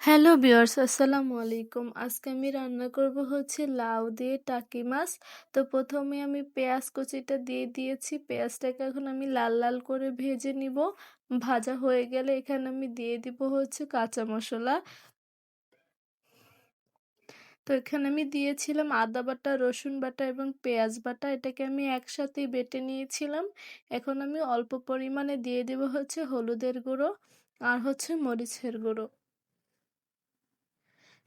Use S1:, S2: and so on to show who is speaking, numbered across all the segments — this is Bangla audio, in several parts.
S1: হ্যালো ভিউয়ার্স, আসসালামু আলাইকুম। আজকে আমি রান্না করব হচ্ছে লাউ দিয়ে টাকি মাছ। তো প্রথমে আমি পেঁয়াজ কুচিটা দিয়ে দিয়েছি। পেঁয়াজটাকে এখন আমি লাল লাল করে ভেজে নিব। ভাজা হয়ে গেলে এখানে আমি দিয়ে দিব হচ্ছে কাঁচা মশলা। তো এখানে আমি দিয়েছিলাম আদা বাটা, রসুন বাটা এবং পেঁয়াজ বাটা। এটাকে আমি একসাথেই বেটে নিয়েছিলাম। এখন আমি অল্প পরিমাণে দিয়ে দেব হচ্ছে হলুদের গুঁড়ো আর হচ্ছে মরিচের গুঁড়ো।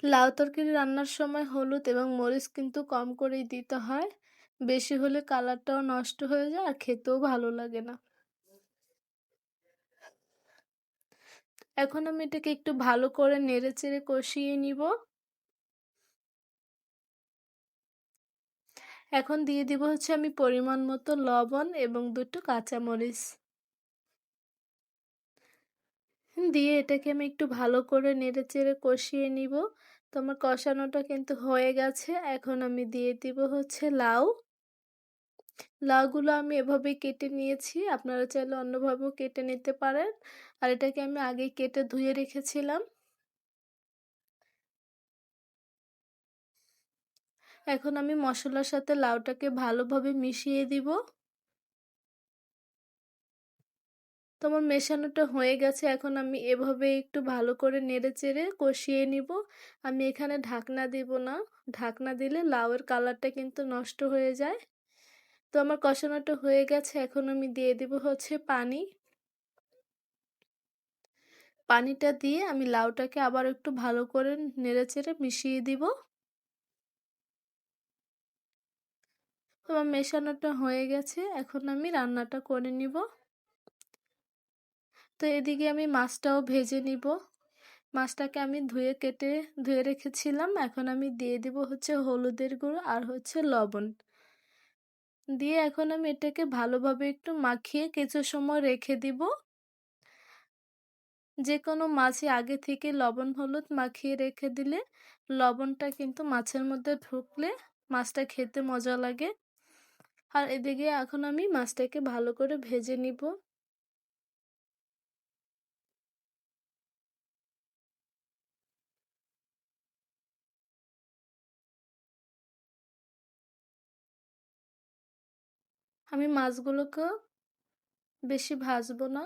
S1: লাউ তরকারি রান্নার সময় হলুদ এবং মরিচ কিন্তু কম করেই দিতে হয়। বেশি হলে কালারটাও নষ্ট হয়ে যায় আর খেতেও ভালো লাগে না। এখন আমি এটাকে একটু ভালো করে নেড়ে চেড়ে কষিয়ে নিব। এখন দিয়ে দিব হচ্ছে আমি পরিমাণ মতো লবণ এবং দুটো কাঁচামরিচ। দিয়ে এটাকে আমি একটু ভালো করে নেড়ে চেড়ে কষিয়ে নিব। তো আমার কষানোটা কিন্তু হয়ে গেছে। এখন আমি দিয়ে দিব হচ্ছে লাউ। লাউগুলো আমি এভাবেই কেটে নিয়েছি। আপনারা চাইলে অন্যভাবেও কেটে নিতে পারেন। আর এটাকে আমি আগেই কেটে ধুয়ে রেখেছিলাম। এখন আমি মশলার সাথে লাউটাকে ভালোভাবে মিশিয়ে দিব। তোমার মেশানোটা হয়ে গেছে। এখন আমি এভাবে একটু ভালো করে নেড়ে চেড়ে কষিয়ে নিব। আমি এখানে ঢাকনা দিব না। ঢাকনা দিলে লাউয়ের কালারটা কিন্তু নষ্ট হয়ে যায়। তো আমার কষানোটা হয়ে গেছে। এখন আমি দিয়ে দিব হচ্ছে পানি। পানিটা দিয়ে আমি লাউটাকে আবার একটু ভালো করে নেড়ে চেড়ে মিশিয়ে দিব। আমার মেশানোটা হয়ে গেছে। এখন আমি রান্নাটা করে নিব। তো এদিকে আমি মাছটাও ভেজে নিব। মাছটাকে আমি ধুয়ে কেটে, ধুয়ে রেখেছিলাম। এখন আমি দিয়ে দিব হচ্ছে হলুদের গুঁড়ো আর হচ্ছে লবণ। দিয়ে এখন আমি এটাকে ভালোভাবে একটু মাখিয়ে কিছু সময় রেখে দিব। যে কোনো মাছে আগে থেকে লবণ, হলুদ মাখিয়ে রেখে দিলে লবণটা কিন্তু মাছের মধ্যে ঢুকলে মাছটা খেতে মজা লাগে। আর এদিকে এখন আমি মাছটাকে ভালো করে ভেজে নিব। আমি মাছগুলোকে বেশি ভাজবো না।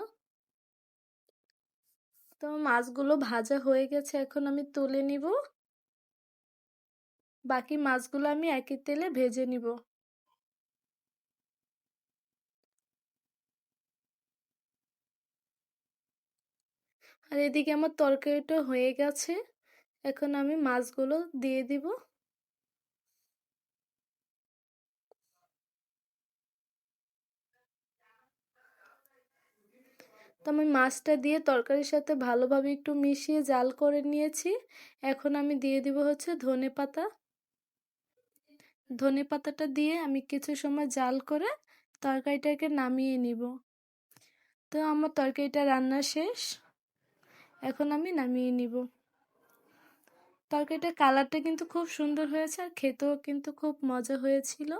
S1: তো মাছগুলো ভাজা হয়ে গেছে, এখন আমি তুলে নিব। বাকি মাছগুলো আমি একই তেলে ভেজে নিব। আর এদিকে আমার তরকারিটা হয়ে গেছে, এখন আমি মাছগুলো দিয়ে দিব। তো আমি মাছটা দিয়ে তরকারির সাথে ভালোভাবে একটু মিশিয়ে জাল করে নিয়েছি। এখন আমি দিয়ে দিব হচ্ছে ধনে পাতা। ধনে পাতাটা দিয়ে আমি কিছু সময় জাল করে তরকারিটাকে নামিয়ে নিব। তো আমার তরকারিটা রান্না শেষ। এখন আমি নামিয়ে নিব। তরকারিটার কালারটা কিন্তু খুব সুন্দর হয়েছে আর খেতেও কিন্তু খুব মজা হয়েছিল।